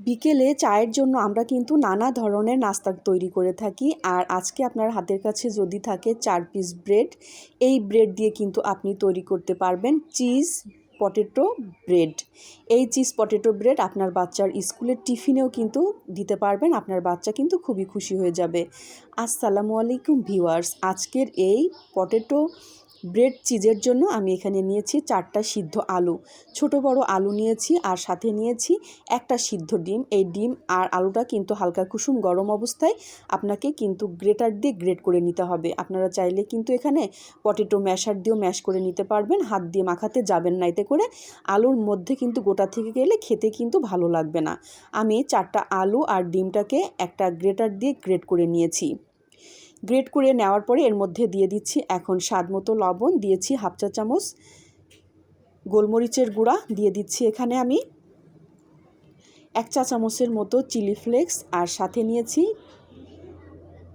বিকেলে চায়ের জন্য আমরা কিন্তু নানা ধরনের নাস্তা তৈরি করে থাকি। আর আজকে আপনার হাতের কাছে যদি থাকে চার পিস ব্রেড এই ব্রেড দিয়ে কিন্তু আপনি তৈরি করতে পারবেন চিজ পটেটো ব্রেড এই চিজ পটেটো ব্রেড আপনার বাচ্চার স্কুলের টিফিনেও কিন্তু দিতে পারবেন, আপনার বাচ্চা কিন্তু খুবই খুশি হয়ে যাবে। আসসালামু আলাইকুম ভিউয়ার্স, আজকের এই পটেটো ব্রেড চিজের জন্য আমি এখানে নিয়েছি চারটা সিদ্ধ আলু। ছোট বড় আলু নিয়েছি আর সাথে নিয়েছি একটা সিদ্ধ ডিম। এই ডিম আর আলুটা কিন্তু হালকা কুসুম গরম অবস্থায় আপনাকে কিন্তু গ্রেটার দিয়ে গ্রেট করে নিতে হবে। আপনারা চাইলে কিন্তু এখানে পটেটো ম্যাশার দিয়েও ম্যাশ করে নিতে পারবেন। হাত দিয়ে মাখাতে যাবেন না এতে করে আলুর মধ্যে কিন্তু গোটা থেকে গেলে খেতে কিন্তু ভালো লাগবে না। আমি চারটা আলু আর ডিমটাকে একটা গ্রেটার দিয়ে গ্রেট করে নিয়েছি। গ্রেট করে নেওয়ার পরে এর মধ্যে দিয়ে দিচ্ছি এখন স্বাদ মতো লবণ, দিয়েছি হাফ চা চামচ গোলমরিচের গুঁড়া, দিয়ে দিচ্ছি এখানে আমি এক চা চামচের মতো চিলি ফ্লেক্স আর সাথে নিয়েছি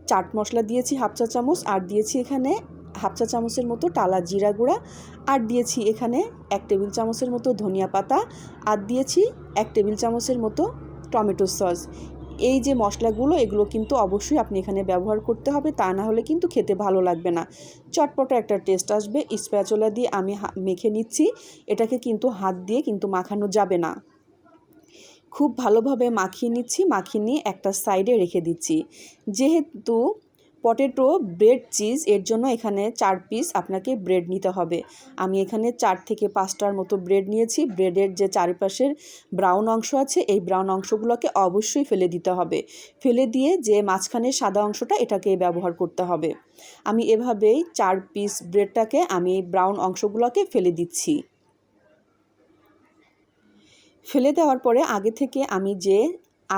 চাট মশলা, দিয়েছি হাফ চা চামচ আর দিয়েছি এখানে হাফ চা চামচের মতো টালা জিরা গুঁড়া আর দিয়েছি এখানে এক টেবিল চামচের মতো ধনিয়া পাতা আর দিয়েছি এক টেবিল চামচের মতো টমেটো সস। এই যে মশলাগুলো, এগুলো কিন্তু অবশ্যই আপনি এখানে ব্যবহার করতে হবে। তা না হলে কিন্তু খেতে ভালো লাগবে না। চটপটে একটা টেস্ট আসবে। স্প্যাচোলা দিয়ে আমি মেখে নিচ্ছি। এটাকে কিন্তু হাত দিয়ে কিন্তু মাখানো যাবে না। খুব ভালোভাবে মাখিয়ে নিচ্ছি। মাখিয়ে নিয়ে একটা সাইডে রেখে দিচ্ছি। যেহেতু পটেটো, ব্রেড, চিজ, এর জন্য এখানে চার পিস আপনাকে ব্রেড নিতে হবে। আমি এখানে চার থেকে পাঁচটার মতো ব্রেড নিয়েছি। ব্রেডের যে চারিপাশের ব্রাউন অংশ আছে, এই ব্রাউন অংশগুলোকে অবশ্যই ফেলে দিতে হবে। ফেলে দিয়ে যে মাঝখানের সাদা অংশটা, এটাকে ব্যবহার করতে হবে। আমি এভাবেই চার পিস ব্রেডটাকে, আমি ব্রাউন অংশগুলোকে ফেলে দিচ্ছি। ফেলে দেওয়ার পরে আগে থেকে আমি যে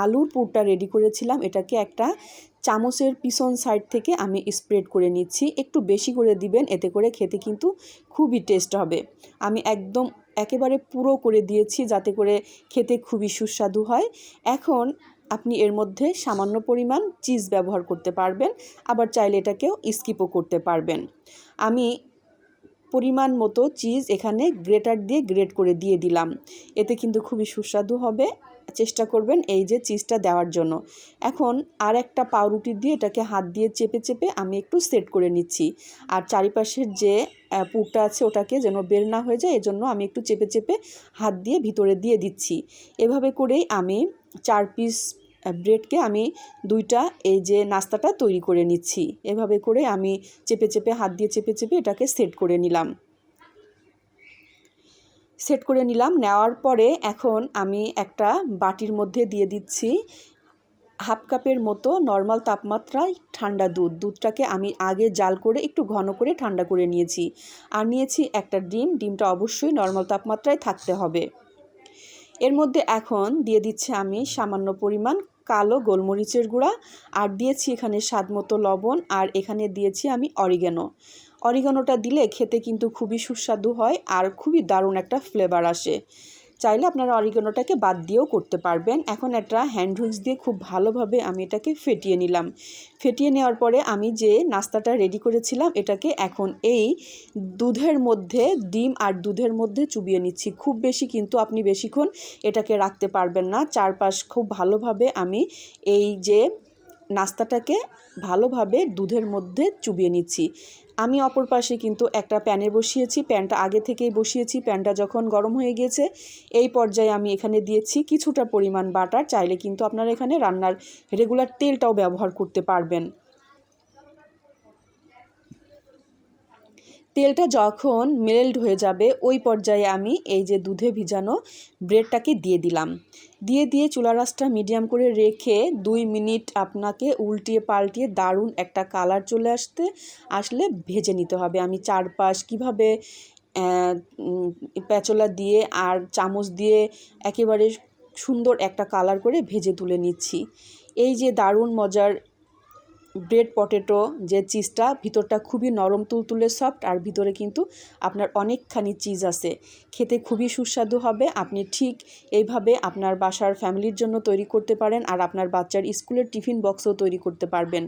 আলুর পুরটা রেডি করেছিলাম। এটাকে একটা চামচের পিছন সাইড থেকে আমি স্প্রেড করে নিচ্ছি। একটু বেশি করে দিবেন, এতে করে খেতে কিন্তু খুবই টেস্ট হবে। আমি একদম একেবারে পুরো করে দিয়েছি যাতে করে খেতে খুবই সুস্বাদু হয়। এখন আপনি এর মধ্যে সামান্য পরিমাণ চিজ ব্যবহার করতে পারবেন, আবার চাইলে এটাকেও স্কিপও করতে পারবেন। আমি পরিমাণ মতো চিজ এখানে গ্রেটার দিয়ে গ্রেট করে দিয়ে দিলাম। এতে কিন্তু খুবই সুস্বাদু হবে। চেষ্টা করবেন এই যে চিজটা দেওয়ার জন্য। এখন আর একটা পাউরুটি দিয়ে এটাকে হাত দিয়ে চেপে চেপে আমি একটু সেট করে নিচ্ছি। আর চারিপাশের যে পুরটা আছে ওটাকে যেন বের না হয়ে যায়, এজন্য আমি একটু চেপে চেপে হাত দিয়ে ভিতরে দিয়ে দিচ্ছি। এভাবে করেই আমি চার পিস ব্রেডকে আমি দুইটা এই যে নাস্তাটা তৈরি করে নিচ্ছি। এভাবে করে আমি চেপে চেপে হাত দিয়ে চেপে চেপে এটাকে সেট করে নিলাম। সেট করে নিলাম। নেওয়ার পরে এখন আমি একটা বাটির মধ্যে দিয়ে দিচ্ছি হাফ কাপের মতো নর্মাল তাপমাত্রায় ঠান্ডা দুধ। দুধটাকে আমি আগে জাল করে একটু ঘন করে ঠান্ডা করে নিয়েছি। আর নিয়েছি একটা ডিম। ডিমটা অবশ্যই নর্মাল তাপমাত্রায় থাকতে হবে। এর মধ্যে এখন দিয়ে দিচ্ছে আমি সামান্য পরিমাণ কালো গোলমরিচের গুঁড়া। আর দিয়েছি এখানে স্বাদ মতো লবণ। আর এখানে দিয়েছি আমি অরিগ্যানো অরিগানোটা দিলে খেতে কিন্তু খুবই সুস্বাদু হয় আর খুবই দারুণ একটা ফ্লেভার আসে। চাইলে আপনারা অরিগানোটাকে বাদ দিয়েও করতে পারবেন। এখন একটা হ্যান্ড হুইক্স দিয়ে খুব ভালোভাবে আমি এটাকে ফেটিয়ে নিলাম। ফেটিয়ে নেওয়ার পরে আমি যে নাস্তাটা রেডি করেছিলাম, এটাকে এখন এই দুধের মধ্যে, ডিম আর দুধের মধ্যে চুবিয়ে নিচ্ছি। খুব বেশি কিন্তু আপনি বেশিক্ষণ এটাকে রাখতে পারবেন না। চারপাশ খুব ভালোভাবে আমি এই যে নাস্তাটাকে ভালোভাবে দুধের মধ্যে চুবিয়ে নিচ্ছি। আমি অপর পাশে কিন্তু একটা প্যানে বসিয়েছি, প্যানটা আগে থেকেই বসিয়েছি, প্যানটা যখন গরম হয়ে গিয়েছে এই পর্যায়ে আমি এখানে দিয়েছি কিছুটা পরিমাণ বাটার। চাইলে কিন্তু আপনারা এখানে রান্নার রেগুলার তেলটাও ব্যবহার করতে পারবেন। তেলটা যখন মেল্ট হয়ে যাবে, ওই পর্যায়ে আমি এই যে দুধে ভিজানো ব্রেডটাকে দিয়ে দিলাম। দিয়ে দিয়ে চুলা রাসটা মিডিয়াম করে রেখে দুই মিনিট আপনাকে উল্টিয়ে পাল্টিয়ে দারুণ একটা কালার চলে আসতে, আসলে ভেজে নিতে হবে। আমি চারপাশ কীভাবে প্যাচলা দিয়ে আর চামচ দিয়ে একেবারে সুন্দর একটা কালার করে ভেজে তুলে নিচ্ছি। এই যে দারুণ মজার ব্রেড পটেটো যে চিজটা ভিতরটা খুবই নরম তুলতুলে সফট আর ভিতরে কিন্তু আপনার অনেকখানি চিজ আছে। খেতে খুবই সুস্বাদু হবে। আপনি ঠিক এইভাবে আপনার বাসার ফ্যামিলির জন্য তৈরি করতে পারেন আর আপনার বাচ্চার স্কুলের টিফিন বক্সও তৈরি করতে পারবেন।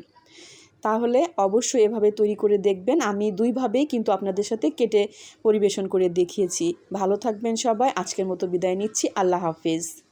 তাহলে অবশ্যই এভাবে তৈরি করে দেখবেন। আমি দুইভাবেই কিন্তু আপনাদের সাথে কেটে পরিবেশন করে দেখিয়েছি। ভালো থাকবেন সবাই। আজকের মতো বিদায় নিচ্ছি। আল্লাহ হাফিজ।